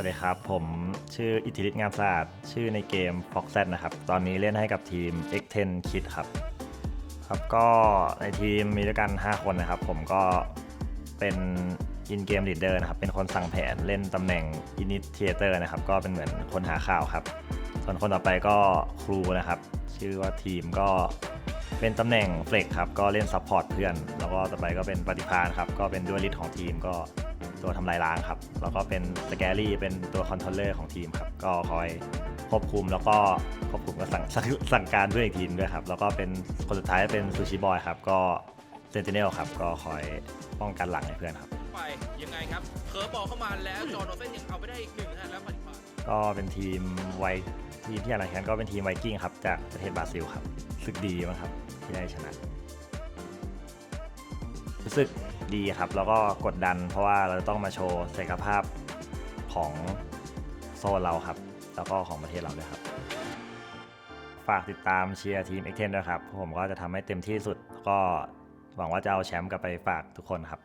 วัสดีครับ ผมชื่ออิทธิฤทธิ์งามสะอาด ชื่อในเกม Fox Z นะครับ ตอนนี้เล่นให้กับทีม X10 Kid ครับ ครับก็ในทีมมีด้วยกัน 5 คนนะครับ ผมก็เป็นอินเกมลีดเดอร์นะครับ เป็นคนสั่งแผนเล่นตำแหน่งอินิเทเตอร์นะครับ ก็เป็นเหมือนคนหาข่าวครับ ส่วนคนต่อไปก็ครูนะครับ ชื่อว่าทีมก็เป็นตำแหน่งเฟลกครับ ก็เล่นซัพพอร์ตเพื่อน แล้วก็ต่อไปก็เป็นปฏิพานครับ ก็เป็นด้วยลิทของทีมก็ ตัวทำลายล้างครับ แล้วก็เป็นสแกรี่เป็นตัวคอนโทรลเลอร์ของทีมครับ ก็คอยควบคุมแล้วก็ควบคุมกับสั่งสั่งสั่งการด้วยอีกทีมด้วยครับ แล้วก็เป็นคนสุดท้ายเป็นซูชิบอยครับ ก็เซนติเนลครับ ก็คอยป้องกันหลังให้เพื่อนครับ ไปยังไงครับเคิร์ฟบอลเข้ามาแล้วจอห์นโนเซนยังเอาไปได้อีกหนึ่งนะฮะแล้วปฏิภาณก็เป็นทีมไวทีมที่อะไรแคนก็เป็นทีมไวกิ้งครับจากประเทศบราซิลครับรู้สึกดีมั้งครับที่ได้ชนะรู้สึก ดีครับแล้วก็กดดัน เพราะว่าเราจะต้องมาโชว์ศักยภาพของโซนเราครับ แล้วก็ของประเทศเราด้วยครับ ฝากติดตามเชียร์ทีมเอ็กเทนด้วยครับ ผมก็จะทำให้เต็มที่สุด ก็หวังว่าจะเอาแชมป์กลับไปฝากทุกคนครับ